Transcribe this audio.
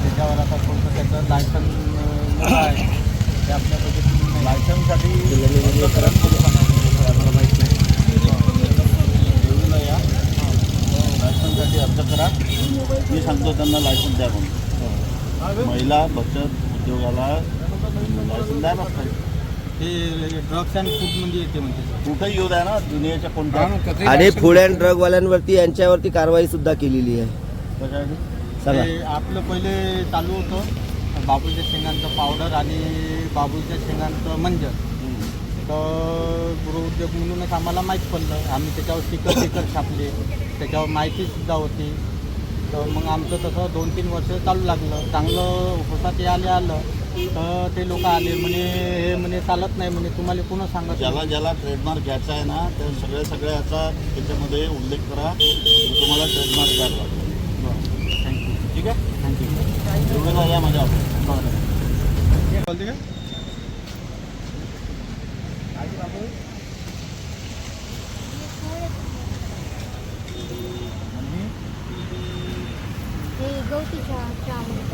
त्याच्यावर आता थोडंसं त्याचं लायसन आहे ते आपल्या बजेट लायसनसाठी लायसनसाठी अर्ज़ करा मी सांगतो त्यांना लायसन महिला बचत उद्योगाला लायसन द्यायलाच हे ड्रग्स अँड फूडमध्ये येते म्हणते कुठंही येऊ द्या ना दुनियाच्या कोणत्या आणि फूड अँड ड्रग वाल्यांवरती यांच्यावरती कारवाई सुद्धा केलेली आहे. कशासाठी? सांगा. ते आपलं पहिले चालू होतं. बाबूच्या शेंगांचं पावडर आणि बाबूच्या शेंगांचं मंजर. तर गृहउद्योग म्हणूनच आम्हाला माहीत पडलं. आम्ही त्याच्यावर स्टिकर स्टिकर छापले. त्याच्यावर माहिती सुद्धा होती. तर मग आमचं तसं दोन तीन वर्ष चालू लागलं. चांगलं उपसात यायला आलं. तर ते लोक आले म्हणे हे म्हणे चालत नाही म्हणे तुम्हाला पुन्हा सांगत ज्याला ज्याला ट्रेडमार्क घ्यायचा आहे ना त्या सगळ्या सगळ्याचा त्याच्यामध्ये उल्लेख करा. मी तुम्हाला ट्रेडमार्क द्यायला लागतो थँक्यू ठीक आहे? थँक्यू एवढं या माझ्या ऑफिस बरं. बोलते का? हे गवती चहा चहा म्हणतात